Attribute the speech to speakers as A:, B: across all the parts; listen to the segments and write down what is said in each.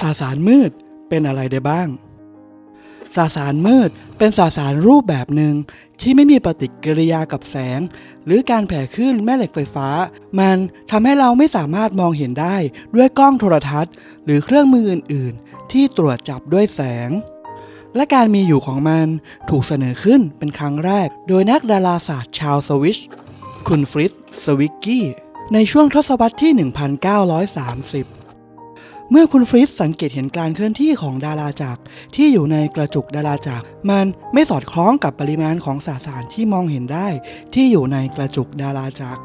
A: สสารมืดเป็นอะไรได้บ้าง สสารมืดเป็นสสารรูปแบบหนึ่งที่ไม่มีปฏิกิริยากับแสง หรือการแผ่คลื่นแม่เหล็กไฟฟ้า มันทำให้เราไม่สามารถมองเห็นได้ด้วยกล้องโทรทัศน์ หรือเครื่องมืออื่น ๆ ที่ตรวจจับด้วยแสงและการมีอยู่ของมันถูกเสนอขึ้นเป็นครั้งแรก โดยนักดาราศาสตร์ชาวสวิช คุณฟริตซ์สวิกกี้ ในช่วงทศวรรษที่ 1930 เมื่อคุณฟริตสังเกตเห็นการเคลื่อนที่ของดาราจักรที่อยู่ในกระจุกดาราจักรมันไม่สอดคล้องกับปริมาณของสสารที่มองเห็นได้ที่อยู่ในกระจุกดาราจักร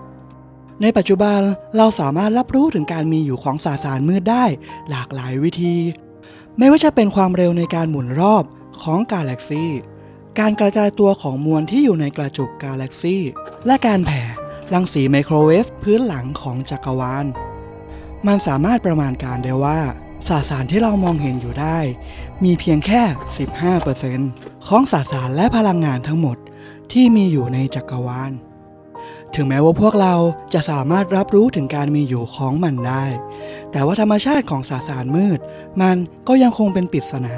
A: ในปัจจุบันเราสามารถรับรู้ถึงการมีอยู่ของสสารมืดได้หลากหลายวิธี ไม่ว่าจะเป็นความเร็วในการหมุนรอบของกาแล็กซีการกระจายตัวของมวลที่อยู่ในกระจุกกาแล็กซีและการแผ่รังสีไมโครเวฟพื้นหลังของจักรวาล มันสามารถประมาณการได้ว่าสสารที่เรามองเห็นอยู่ได้ มีเพียงแค่ 15%ของสสารและพลังงานทั้งหมดที่มีอยู่ในจักรวาล ถึงแม้ว่าพวกเราจะสามารถรับรู้ถึงการมีอยู่ของมันได้ แต่ว่าธรรมชาติของสสารมืด มันก็ยังคงเป็นปริศนา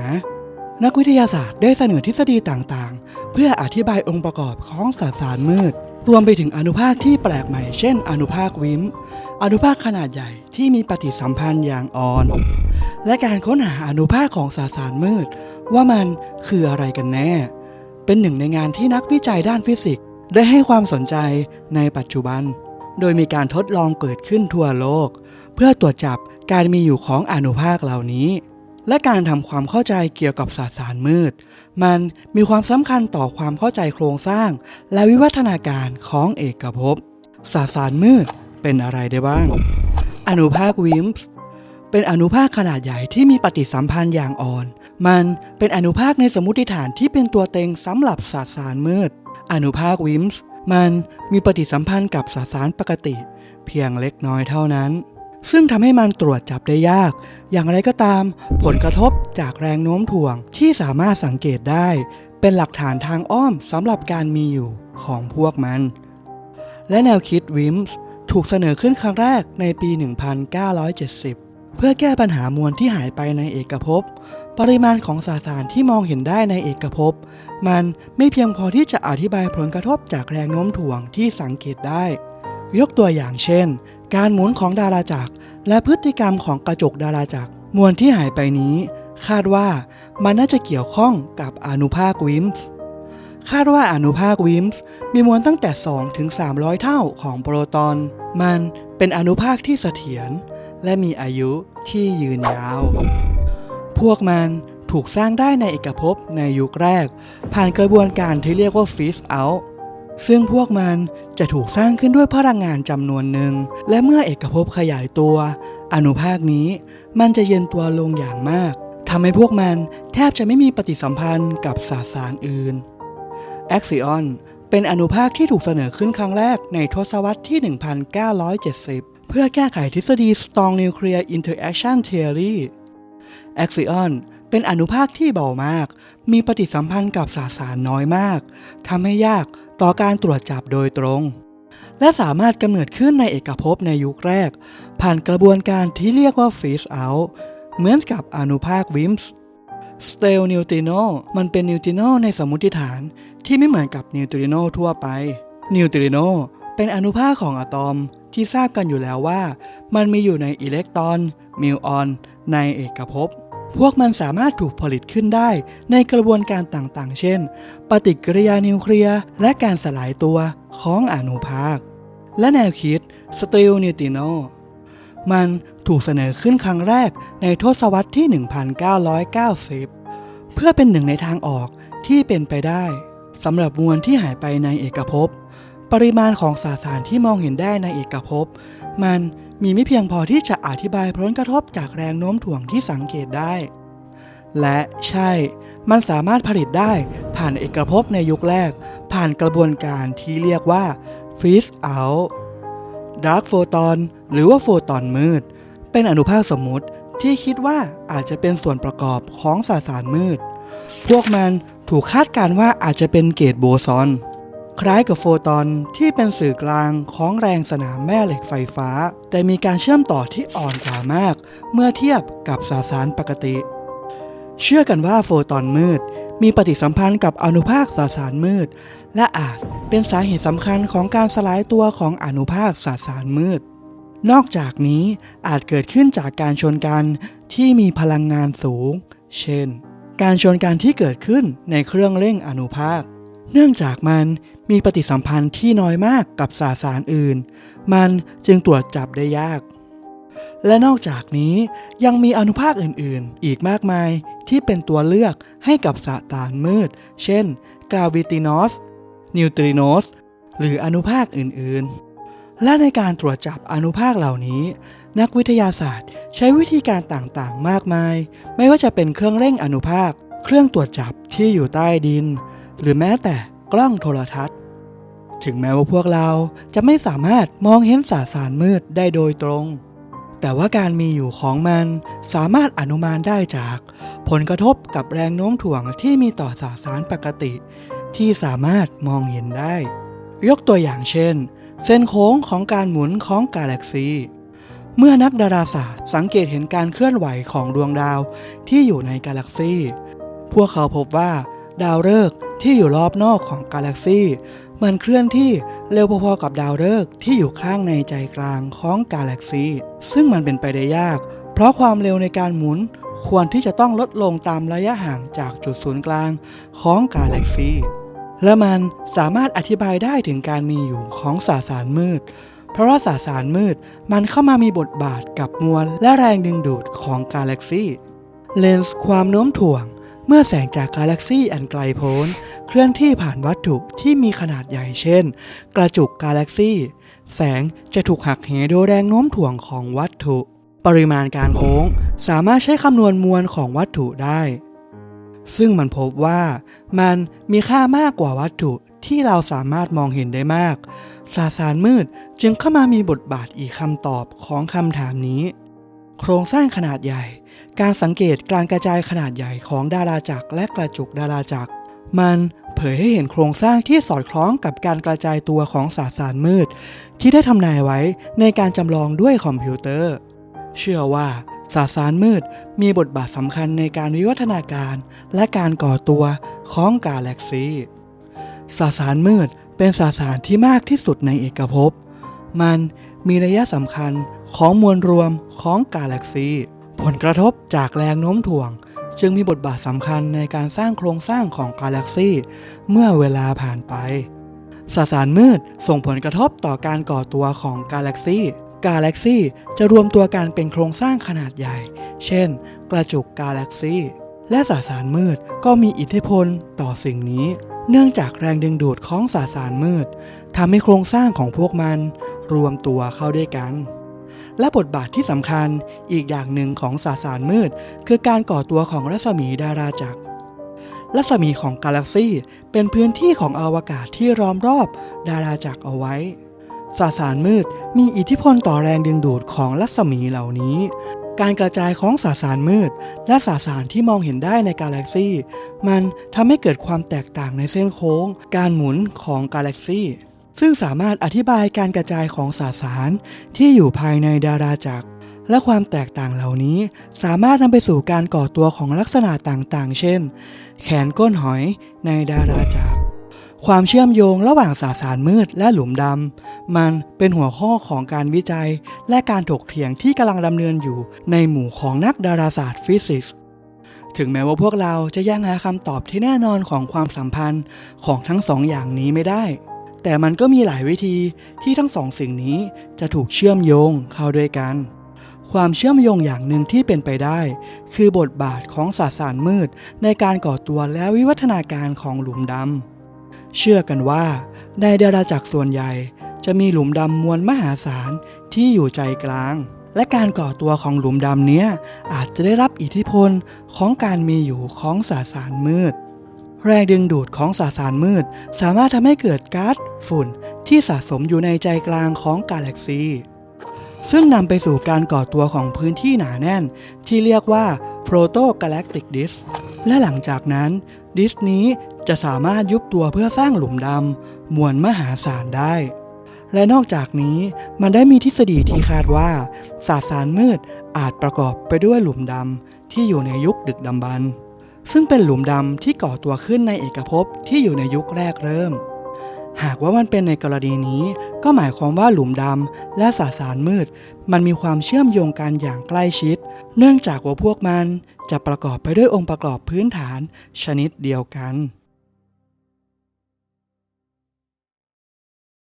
A: นักวิทยาศาสตร์ได้เสนอทฤษฎีต่างๆ เพื่ออธิบายองค์ประกอบของสสารมืด รวมไปถึงอนุภาคที่แปลกใหม่เช่น อนุภาควิมอนุภาคขนาดใหญ่ที่มีปฏิสัมพันธ์อย่างอ่อน และการค้นหาอนุภาคของสสารมืด ว่ามันคืออะไรกันแน่ เป็นหนึ่งในงานที่นักวิจัยด้านฟิสิกส์ได้ให้ความสนใจในปัจจุบัน โดยมีการทดลองเกิดขึ้นทั่วโลก เพื่อตรวจจับการมีอยู่ของอนุภาคเหล่านี้ และการทำความเข้าใจเกี่ยวกับสสารมืด มันมีความสำคัญต่อความเข้าใจโครงสร้าง และวิวัฒนาการของเอกภพสสารมืดเป็นอะไรได้บ้าง อนุภาควิมส์เป็นอนุภาคขนาดใหญ่ที่มีปฏิสัมพันธ์อย่างอ่อน มันเป็นอนุภาคในสมมติฐานที่เป็นตัวเต็งสำหรับสสารมืด อนุภาควิมส์มันมีปฏิสัมพันธ์กับสสารปกติ เพียงเล็กน้อยเท่านั้น ซึ่งทำให้มันตรวจจับได้ยาก อย่างไรก็ตาม ผลกระทบจากแรงโน้มถ่วงที่สามารถสังเกตได้ เป็นหลักฐานทางอ้อมสำหรับการมีอยู่ของพวกมัน และแนวคิดวิมส์ถูกเสนอขึ้นครั้งแรกในปี 1970 เพื่อแก้ปัญหามวลที่หายไปในเอกภพ ปริมาณของสสารที่มองเห็นได้ในเอกภพ มันไม่เพียงพอที่จะอธิบายผลกระทบจากแรงโน้มถ่วงที่สังเกตได้ ยกตัวอย่างเช่น การหมุนของดาราจักร และพฤติกรรมของกระจกดาราจักร มวลที่หายไปนี้ คาดว่ามันน่าจะเกี่ยวข้องกับอนุภาควิมส์คาดว่าอนุภาควิมส์มีมวลตั้งแต่ 2 ถึง 300 เท่าของโปรตอน มันเป็นอนุภาคที่เสถียรและมีอายุที่ยืนยาว พวกมันถูกสร้างได้ในเอกภพในยุคแรก ผ่านกระบวนการที่เรียกว่า Fish Out ซึ่งพวกมันจะถูกสร้างขึ้นด้วยพลังงานจำนวนหนึ่ง และเมื่อเอกภพขยายตัว อนุภาคนี้มันจะเย็นตัวลงอย่างมากทำให้พวกมันแทบจะไม่มีปฏิสัมพันธ์กับสสารอื่น Axion เป็นอนุภาคที่ถูกเสนอขึ้นครั้งแรกในทศวรรษที่ 1970 เพื่อแก้ไขทฤษฎี Strong Nuclear Interaction Theory Axion เป็นอนุภาคที่เบามาก มีปฏิสัมพันธ์กับสสารน้อยมาก ทำให้ยากต่อการตรวจจับโดยตรง และสามารถกำเนิดขึ้นในเอกภพในยุคแรก ผ่านกระบวนการที่เรียกว่า Fish Out เหมือนกับอนุภาควิมส์สเตลนิวติโนมันเป็นนิวติโนในสมมติฐานที่ไม่เหมือนกับนิวตริโนทั่วไป นิวตริโนเป็นอนุภาคของอะตอมที่ทราบกันอยู่แล้วว่า มันมีอยู่ในอิเล็กตรอนมิวออน ในเอกภพ พวกมันสามารถถูกผลิตขึ้นได้ในกระบวนการต่างๆ เช่น ปฏิกิริยานิวเคลียร์และการสลายตัวของอนุภาค และแนวคิดสเตลนิติโนมันถูกเสนอขึ้นครั้งแรกในทศวรรษที่ 1990 เพื่อเป็นหนึ่งในทางออกที่เป็นไปได้สำหรับมวลที่หายไปในเอกภพ ปริมาณของสสารที่มองเห็นได้ในเอกภพ มันมีไม่เพียงพอที่จะอธิบายผลกระทบจากแรงโน้มถ่วงที่สังเกตได้ และใช่ มันสามารถผลิตได้ผ่านเอกภพในยุคแรก ผ่านกระบวนการที่เรียกว่า Fish Out ดาร์กโฟตอนหรือว่าโฟตอนมืด เป็นอนุภาคสมมุติที่คิดว่าอาจจะเป็นส่วนประกอบของสสารมืด พวกมันถูกคาดการณ์ว่าอาจจะเป็นเกตโบซอน คล้ายกับโฟตอนที่เป็นสื่อกลางของแรงสนามแม่เหล็กไฟฟ้า แต่มีการเชื่อมต่อที่อ่อนกว่ามาก เมื่อเทียบกับสสารปกติ เชื่อกันว่าโฟตอนมืด มีปฏิสัมพันธ์กับอนุภาคสสารมืด และอาจเป็นสาเหตุสำคัญของการสลายตัวของอนุภาคสสารมืด นอกจากนี้อาจเกิดขึ้นจากการชนกันที่มีพลังงานสูง เช่น การชนกันที่เกิดขึ้นในเครื่องเร่งอนุภาค เนื่องจากมันมีปฏิสัมพันธ์ที่น้อยมากกับสาสารอื่น มันจึงตรวจจับได้ยาก และนอกจากนี้ยังมีอนุภาคอื่นๆ อีกมากมายที่เป็นตัวเลือกให้กับสสารมืด เช่น กราวิตินอส นิวตริโนส หรืออนุภาคอื่นๆ และในการตรวจจับอนุภาคเหล่านี้ นักวิทยาศาสตร์ใช้วิธีการต่างๆ มากมาย ไม่ว่าจะเป็นเครื่องเร่งอนุภาค เครื่องตรวจจับที่อยู่ใต้ดิน หรือแม้แต่กล้องโทรทัศน์ ถึงแม้ว่าพวกเราจะไม่สามารถมองเห็นสสารมืดได้โดยตรง แต่ว่าการมีอยู่ของมันสามารถอนุมานได้จาก ผลกระทบกับแรงโน้มถ่วงที่มีต่อสสารปกติ ที่สามารถมองเห็นได้ ยกตัวอย่างเช่น เส้นโค้งของการหมุนของกาแล็กซีเมื่อนักดาราศาสตร์สังเกตเห็นการเคลื่อนไหวของดวงดาวที่อยู่ในกาแล็กซีพวกเขาพบว่า ดาวฤกษ์ ที่อยู่รอบนอกของกาแล็กซีมันเคลื่อนที่เร็วพอๆกับดาวฤกษ์ที่อยู่ข้างในใจกลางของกาแล็กซีซึ่งมันเป็นไปได้ยาก เพราะความเร็วในการหมุนควรที่จะต้องลดลงตามระยะห่างจากจุดศูนย์กลางของกาแล็กซีและมันสามารถอธิบายได้ถึงการมีอยู่ของสสารมืด เพราะว่าสสารมืดมันเข้ามามีบทบาทกับมวลและแรงดึงดูดของกาแล็กซีเลนส์ความโน้มถ่วง เมื่อแสงจากกาแล็กซี่อันไกลโพ้น เคลื่อนที่ผ่านวัตถุที่มีขนาดใหญ่เช่น กระจุกกาแล็กซี่ แสงจะถูกหักเหโดยแรงโน้มถ่วงของวัตถุ ปริมาณการโค้งสามารถใช้คำนวณมวลของวัตถุได้ ซึ่งมันพบว่ามันมีค่ามากกว่าวัตถุที่เราสามารถมองเห็นได้มากสสารมืดจึงเข้ามามีบทบาทอีกคำตอบของคำถามนี้ โครงสร้างขนาดใหญ่ การสังเกตการกระจายขนาดใหญ่ของดาราจักรและกระจุกดาราจักร มันเผยให้เห็นโครงสร้างที่สอดคล้องกับการกระจายตัวของสสารมืด ที่ได้ทำนายไว้ในการจำลองด้วยคอมพิวเตอร์ เชื่อว่าสสารมืดมีบทบาทสำคัญในการวิวัฒนาการและการก่อตัวของกาแล็กซีสสารมืดเป็นสสารที่มากที่สุดในเอกภพ มันมีนัยสำคัญของมวลรวมของกาแล็กซี ผลกระทบจากแรงโน้มถ่วง จึงมีบทบาทสำคัญในการสร้างโครงสร้างของกาแล็กซีเมื่อเวลาผ่านไป สสารมืดส่งผลกระทบต่อการก่อตัวของกาแล็กซีกาแล็กซีจะรวมตัวกันเป็นโครงสร้างขนาดใหญ่ เช่น กระจุกกาแล็กซีและสสารมืดก็มีอิทธิพลต่อสิ่งนี้ เนื่องจากแรงดึงดูดของสสารมืดทำให้โครงสร้างของพวกมัน รวมตัวเข้าด้วยกัน และบทบาทที่สำคัญอีกอย่างหนึ่งของสสารมืด คือการก่อตัวของรัศมีดาราจักร รัศมีของกาแล็กซีเป็นพื้นที่ของอวกาศที่ล้อมรอบดาราจักรเอาไว้สสารมืดมีอิทธิพลต่อแรงดึงดูดของรัศมีเหล่านี้ การกระจายของสสารมืด และสสารที่มองเห็นได้ในกาแล็กซีมันทำให้เกิดความแตกต่างในเส้นโค้ง การหมุนของกาแล็กซี ซึ่งสามารถอธิบายการกระจายของสสารที่อยู่ภายในดาราจักร และความแตกต่างเหล่านี้ สามารถนำไปสู่การก่อตัวของลักษณะต่างๆ เช่น แขนก้นหอยในดาราจักร ความเชื่อมโยงระหว่างสสารมืดและหลุมดำ มันเป็นหัวข้อของการวิจัย และการถกเถียงที่กำลังดำเนินอยู่ในหมู่ของนักดาราศาสตร์ฟิสิกส์ถึงแม้ว่าพวกเราจะยังหาคำตอบที่แน่นอนของความสัมพันธ์ของทั้งสองอย่างนี้ไม่ได้ แต่มันก็มีหลายวิธีที่ทั้งสองสิ่งนี้จะถูกเชื่อมโยงเข้าด้วยกัน ความเชื่อมโยงอย่างหนึ่งที่เป็นไปได้ คือบทบาทของสสารมืดในการก่อตัวและวิวัฒนาการของหลุมดำ เชื่อกันว่าในดาราจักรส่วนใหญ่ จะมีหลุมดำมวลมหาศาลที่อยู่ใจกลาง และการก่อตัวของหลุมดำเนี้ยอาจจะได้รับอิทธิพลของการมีอยู่ของสสารมืด แรงดึงดูดของสสารมืด สามารถทำให้เกิดก๊าซฝุ่นที่สะสมอยู่ในใจกลางของกาแล็กซี ซึ่งนำไปสู่การก่อตัวของพื้นที่หนาแน่น ที่เรียกว่า Proto Galactic Disk และหลังจากนั้น ดิสนี้จะสามารถยุบตัวเพื่อสร้างหลุมดำมวลมหาศาลได้ และนอกจากนี้มันได้มีทฤษฎีที่คาดว่าสสารมืดอาจประกอบไปด้วยหลุมดำที่อยู่ในยุคดึกดำบรรพ์ ซึ่งเป็นหลุมดำที่ก่อตัวขึ้นในเอกภพที่อยู่ในยุคแรกเริ่ม หากว่ามันเป็นในกรณีนี้ ก็หมายความว่าหลุมดำและสสารมืด มันมีความเชื่อมโยงกันอย่างใกล้ชิด เนื่องจากว่าพวกมันจะประกอบไปด้วยองค์ประกอบพื้นฐานชนิดเดียวกัน